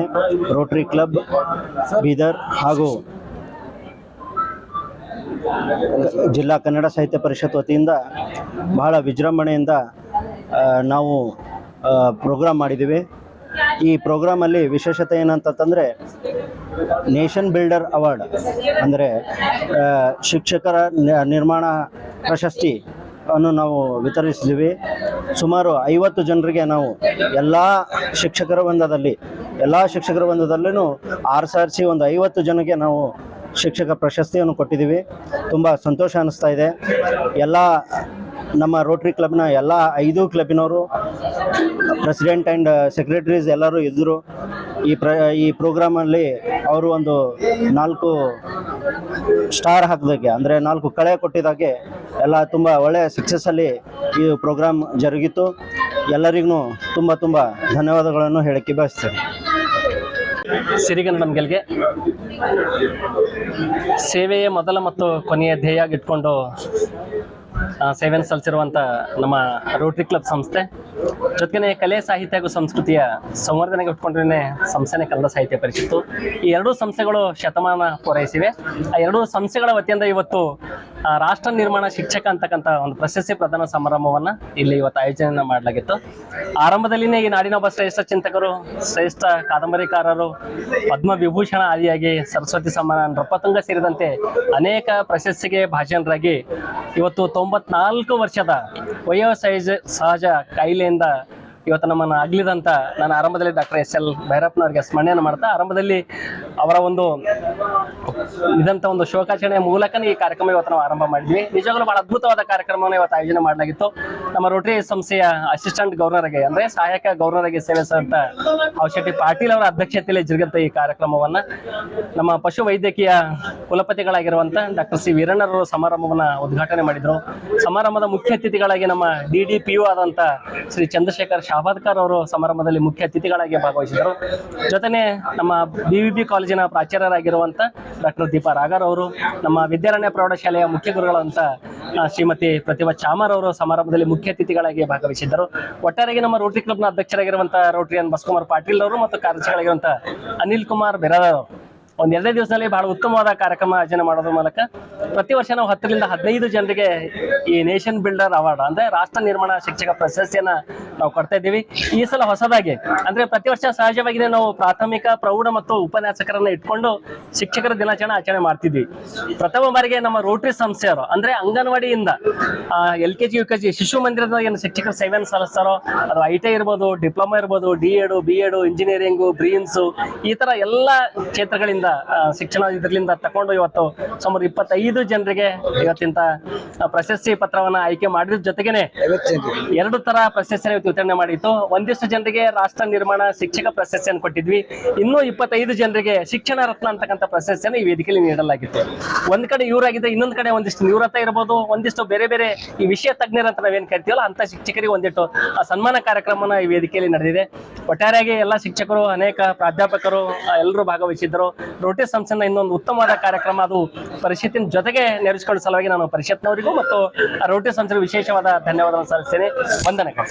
ರೋಟರಿ ಕ್ಲಬ್ ಬೀದರ್ ಹಾಗೂ ಜಿಲ್ಲಾ ಕನ್ನಡ ಸಾಹಿತ್ಯ ಪರಿಷತ್ ವತಿಯಿಂದ ಬಹಳ ವಿಜೃಂಭಣೆಯಿಂದ ನಾವು ಪ್ರೋಗ್ರಾಮ್ ಮಾಡಿದ್ದೀವಿ. ಈ ಪ್ರೋಗ್ರಾಮಲ್ಲಿ ವಿಶೇಷತೆ ಏನಂತಂದರೆ ನೇಷನ್ ಬಿಲ್ಡರ್ ಅವಾರ್ಡ್ ಅಂದರೆ ಶಿಕ್ಷಕರ ನಿರ್ಮಾಣ ಪ್ರಶಸ್ತಿ ಅನ್ನು ನಾವು ವಿತರಿಸಿದ್ದೀವಿ. ಸುಮಾರು ಐವತ್ತು ಜನರಿಗೆ ನಾವು ಎಲ್ಲ ಶಿಕ್ಷಕರ ವೃಂದದಲ್ಲಿ, ಎಲ್ಲ ಶಿಕ್ಷಕರ ವೃಂದದಲ್ಲೂ ಸಾರ್ ಆರಿಸಿ ಒಂದು ಐವತ್ತು ಜನಕ್ಕೆ ನಾವು ಶಿಕ್ಷಕ ಪ್ರಶಸ್ತಿಯನ್ನು ಕೊಟ್ಟಿದ್ದೀವಿ. ತುಂಬ ಸಂತೋಷ ಅನ್ನಿಸ್ತಾ ಇದೆ. ಎಲ್ಲ ನಮ್ಮ ರೋಟ್ರಿ ಕ್ಲಬ್ನ ಎಲ್ಲ ಐದು ಕ್ಲಬ್ನವರು ಪ್ರೆಸಿಡೆಂಟ್ ಆ್ಯಂಡ್ ಸೆಕ್ರೆಟರೀಸ್ ಎಲ್ಲರೂ ಇದ್ದರು ಈ ಪ್ರ, ಈ ಪ್ರೋಗ್ರಾಮಲ್ಲಿ ಅವರು ಒಂದು ನಾಲ್ಕು ಸ್ಟಾರ್ ಹಾಕಿದಾಗೆ ಅಂದರೆ ನಾಲ್ಕು ಕಳೆ ಕೊಟ್ಟಿದಾಗೆ ಎಲ್ಲ ತುಂಬ ಒಳ್ಳೆಯ ಸಕ್ಸಸ್ಸಲ್ಲಿ ಈ ಪ್ರೋಗ್ರಾಮ್ ಜರುಗಿತು. ಎಲ್ಲರಿಗೂ ತುಂಬ ತುಂಬ ಧನ್ಯವಾದಗಳನ್ನು ಹೇಳಕ್ಕೆ ಬಯಸ್ತೇನೆ. ಸಿರಿಗನ್ನಡಂ ಗೆಲ್ಗೆ ಸೇವೆಯೇ ಮೊದಲ ಮತ್ತು ಕೊನೆಯ ಧ್ಯೇಯ ಇಟ್ಕೊಂಡು ಆ, ಸೇವೆಯನ್ನು ಸಲ್ಲಿಸಿರುವಂಥ ನಮ್ಮ ರೋಟ್ರಿ ಕ್ಲಬ್ ಸಂಸ್ಥೆ. ಜೊತೆಗೆ ಕಲೆ ಸಾಹಿತ್ಯ ಹಾಗೂ ಸಂಸ್ಕೃತಿಯ ಸಂವರ್ಧನೆಗೆ ಉಟ್ಕೊಂಡ್ರೇನೆ ಸಂಸ್ಥೆನೇ ಕನ್ನಡ ಸಾಹಿತ್ಯ ಪರಿಷತ್ತು. ಈ ಎರಡೂ ಸಂಸ್ಥೆಗಳು ಶತಮಾನ ಪೂರೈಸಿವೆ. ಆ ಎರಡೂ ಸಂಸ್ಥೆಗಳ ವತಿಯಿಂದ ಇವತ್ತು ರಾಷ್ಟ್ರ ನಿರ್ಮಾಣ ಶಿಕ್ಷಕ ಅಂತಕ್ಕಂಥ ಒಂದು ಪ್ರಶಸ್ತಿ ಪ್ರದಾನ ಸಮಾರಂಭವನ್ನ ಇಲ್ಲಿ ಇವತ್ತು ಆಯೋಜನೆಯನ್ನ ಮಾಡಲಾಗಿತ್ತು. ಆರಂಭದಲ್ಲಿನೇ ಈ ನಾಡಿನ ಒಬ್ಬ ಶ್ರೇಷ್ಠ ಚಿಂತಕರು, ಶ್ರೇಷ್ಠ ಕಾದಂಬರಿಕಾರರು, ಪದ್ಮ ವಿಭೂಷಣ ಆದಿಯಾಗಿ ಸರಸ್ವತಿ ಸಮ್ಮಾನ ನೃಪತುಂಗ ಸೇರಿದಂತೆ ಅನೇಕ ಪ್ರಶಸ್ತಿಗೆ ಭಾಜನರಾಗಿ ಇವತ್ತು ತೊಂಬತ್ನಾಲ್ಕು ವರ್ಷದ ವಯೋಸಹಜ ಸಹಜ ಇಂದ ಇವತ್ತು ನಮ್ಮನ್ನು ಆಗ್ಲಿದಂತ ನಾನು ಆರಂಭದಲ್ಲಿ ಡಾಕ್ಟರ್ ಎಸ್ ಎಲ್ ಭೈರಪ್ಪನವರಿಗೆ ಸ್ಮರಣೆಯನ್ನು ಮಾಡ್ತಾ ಆರಂಭದಲ್ಲಿ ಅವರ ಒಂದು ಇದಂತ ಒಂದು ಶೋಕಾಚರಣೆಯ ಮೂಲಕನೇ ಈ ಕಾರ್ಯಕ್ರಮ ಇವತ್ತು ನಾವು ಆರಂಭ ಮಾಡಿದ್ವಿ. ನಿಜವಾಗ್ಲೂ ಬಹಳ ಅದ್ಭುತವಾದ ಕಾರ್ಯಕ್ರಮವನ್ನು ಇವತ್ತು ಆಯೋಜನೆ ಮಾಡಲಾಗಿತ್ತು. ನಮ್ಮ ರೋಟರಿ ಸಂಸ್ಥೆಯ ಅಸಿಸ್ಟೆಂಟ್ ಗವರ್ನರ್ ಆಗಿ ಅಂದ್ರೆ ಸಹಾಯಕ ಗವರ್ನರ್ ಆಗಿ ಸೇವಿಸಿದಂತ ಅವಶೆಟ್ಟಿ ಪಾಟೀಲ್ ಅವರ ಅಧ್ಯಕ್ಷತೆಯಲ್ಲಿ ಜರುಗಂತ ಈ ಕಾರ್ಯಕ್ರಮವನ್ನ ನಮ್ಮ ಪಶು ವೈದ್ಯಕೀಯ ಕುಲಪತಿಗಳಾಗಿರುವಂತ ಡಾಕ್ಟರ್ ಸಿ ವೀರಣ್ಣರವರು ಸಮಾರಂಭವನ್ನ ಉದ್ಘಾಟನೆ ಮಾಡಿದ್ರು. ಸಮಾರಂಭದ ಮುಖ್ಯ ಅತಿಥಿಗಳಾಗಿ ನಮ್ಮ ಡಿ ಡಿ ಪಿ ಆದಂತ ಶ್ರೀ ಚಂದ್ರಶೇಖರ್ ಶಾಬಾದ್ಕರ್ ಅವರು ಸಮಾರಂಭದಲ್ಲಿ ಮುಖ್ಯ ಅತಿಥಿಗಳಾಗಿ ಭಾಗವಹಿಸಿದರು. ಜೊತೆನೆ ನಮ್ಮ ಬಿ ಬಿ ಕಾಲೇಜಿನ ಪ್ರಾಚಾರ್ಯರಾಗಿರುವಂತ ಡಾಕ್ಟರ್ ದೀಪಾ ರಾಗರ್ ಅವರು, ನಮ್ಮ ವಿದ್ಯಾರಣ್ಯ ಪ್ರೌಢಶಾಲೆಯ ಮುಖ್ಯ ಗುರುಗಳಂತ ಶ್ರೀಮತಿ ಪ್ರತಿಭಾ ಚಾಮರ್ ಅವರು ಸಮಾರಂಭದಲ್ಲಿ ಮುಖ್ಯ ಅತಿಥಿಗಳಾಗಿ ಭಾಗವಹಿಸಿದ್ದರು. ಒಟ್ಟಾರೆಗೆ ನಮ್ಮ ರೋಟರಿ ಕ್ಲಬ್ನ ಅಧ್ಯಕ್ಷರಾಗಿರುವಂತಹ ರೋಟರಿಯನ್ ಬಸ್ಕುಮಾರ್ ಪಾಟೀಲ್ ಅವರು ಮತ್ತು ಕಾರ್ಯದರ್ಶಿಗಳಾಗಿರುವಂತಹ ಅನಿಲ್ ಕುಮಾರ್ ಬೆರಾದರ್ ಅವರು. ಒಂದ್ ಎರಡೇ ದಿವಸದಲ್ಲಿ ಬಹಳ ಉತ್ತಮವಾದ ಕಾರ್ಯಕ್ರಮ ಆಯೋಜನೆ ಮಾಡೋದ್ರ ಮೂಲಕ ಪ್ರತಿ ವರ್ಷ ನಾವು ಹತ್ತರಿಂದ ಹದಿನೈದು ಜನರಿಗೆ ಈ ನೇಷನ್ ಬಿಲ್ಡರ್ ಅವಾರ್ಡ್, ಅಂದ್ರೆ ರಾಷ್ಟ್ರ ನಿರ್ಮಾಣ ಶಿಕ್ಷಕ ಪ್ರಶಸ್ತಿಯನ್ನ ನಾವು ಕೊಡ್ತಾ ಇದ್ದೀವಿ. ಈ ಸಲ ಹೊಸದಾಗಿ, ಅಂದ್ರೆ ಪ್ರತಿ ವರ್ಷ ಸಹಜವಾಗಿದೆ ನಾವು ಪ್ರಾಥಮಿಕ, ಪ್ರೌಢ ಮತ್ತು ಉಪನ್ಯಾಸಕರನ್ನ ಇಟ್ಕೊಂಡು ಶಿಕ್ಷಕರ ದಿನಾಚರಣೆ ಆಚರಣೆ ಮಾಡ್ತಿದ್ವಿ. ಪ್ರಥಮ ಬಾರಿಗೆ ನಮ್ಮ ರೋಟರಿ ಸಂಸ್ಥೆಯವರು, ಅಂದ್ರೆ ಅಂಗನವಾಡಿಯಿಂದ L K G, U K G ಶಿಶು ಮಂದಿರದ ಏನು ಶಿಕ್ಷಕರ ಸೇವೆಯನ್ನು ಸಲ್ಲಿಸ್ತಾರೋ ಅದು ಐ ಟಿ ಇರ್ಬೋದು, ಡಿಪ್ಲೊಮಾ ಇರ್ಬೋದು, D Ed, B Ed, engineering ಬ್ರೀನ್ಸು ಈ ತರ ಎಲ್ಲ ಕ್ಷೇತ್ರಗಳಿಂದ ಆ, ಶಿಕ್ಷಣ ಇದರಿಂದ ತಕೊಂಡು ಇವತ್ತು ಸುಮಾರು ಇಪ್ಪತ್ತೈದು ಜನರಿಗೆ ಇವತ್ತಿಂತ ಪ್ರಶಸ್ತಿ ಪತ್ರವನ್ನ ಆಯ್ಕೆ ಮಾಡಿದ ಜೊತೆಗೇನೆ ಎರಡು ತರ ಪ್ರಶಸ್ತಿಯನ್ನು ಇವತ್ತು ವಿತರಣೆ ಮಾಡಿತ್ತು. ಒಂದಿಷ್ಟು ಜನರಿಗೆ ರಾಷ್ಟ್ರ ನಿರ್ಮಾಣ ಶಿಕ್ಷಕ ಪ್ರಶಸ್ತಿಯನ್ನು ಕೊಟ್ಟಿದ್ವಿ. ಇನ್ನೂ ಇಪ್ಪತ್ತೈದು ಜನರಿಗೆ ಶಿಕ್ಷಣ ರತ್ನ ಅಂತಕ್ಕಂಥ ಪ್ರಶಸ್ತಿಯನ್ನು ಈ ವೇದಿಕೆಯಲ್ಲಿ ನೀಡಲಾಗಿತ್ತು. ಒಂದ್ ಕಡೆ ಇವರಾಗಿದ್ದ ಇನ್ನೊಂದ್ ಕಡೆ ಒಂದಿಷ್ಟು ನಿವೃತ್ತ ಇರಬಹುದು ಒಂದಿಷ್ಟು ಬೇರೆ ಬೇರೆ ಈ ವಿಷಯ ತಜ್ಞರ ಅಂತ ನಾವೇನ್ ಕರಿತೀವಲ್ಲ ಅಂತ ಶಿಕ್ಷಕರಿಗೆ ಒಂದಿಟ್ಟು ಆ ಸನ್ಮಾನ ಕಾರ್ಯಕ್ರಮನ ಈ ವೇದಿಕೆಯಲ್ಲಿ ನಡೆದಿದೆ. ಒಟ್ಟಾರೆಯಾಗಿ ಎಲ್ಲ ಶಿಕ್ಷಕರು ಅನೇಕ ಪ್ರಾಧ್ಯಾಪಕರು ಎಲ್ಲರೂ ಭಾಗವಹಿಸಿದ್ದರು. ರೋಟಿ ಸಂಸ್ಥೆನ ಇನ್ನೊಂದು ಉತ್ತಮವಾದ ಕಾರ್ಯಕ್ರಮ ಅದು ಪರಿಷತ್ತಿನ ಜೊತೆಗೆ ನೆರವೇರಿಸಿಕೊಳ್ಳೋ ಸಲುವಾಗಿ ನಾನು ಪರಿಷತ್ನವರಿಗೂ ಮತ್ತು ಆ ರೋಟಿ ಸಂಸ್ಥೆಗೆ ವಿಶೇಷವಾದ ಧನ್ಯವಾದವನ್ನು ಸಲ್ಲಿಸ್ತೇನೆ. ವಂದನೆಗಳು.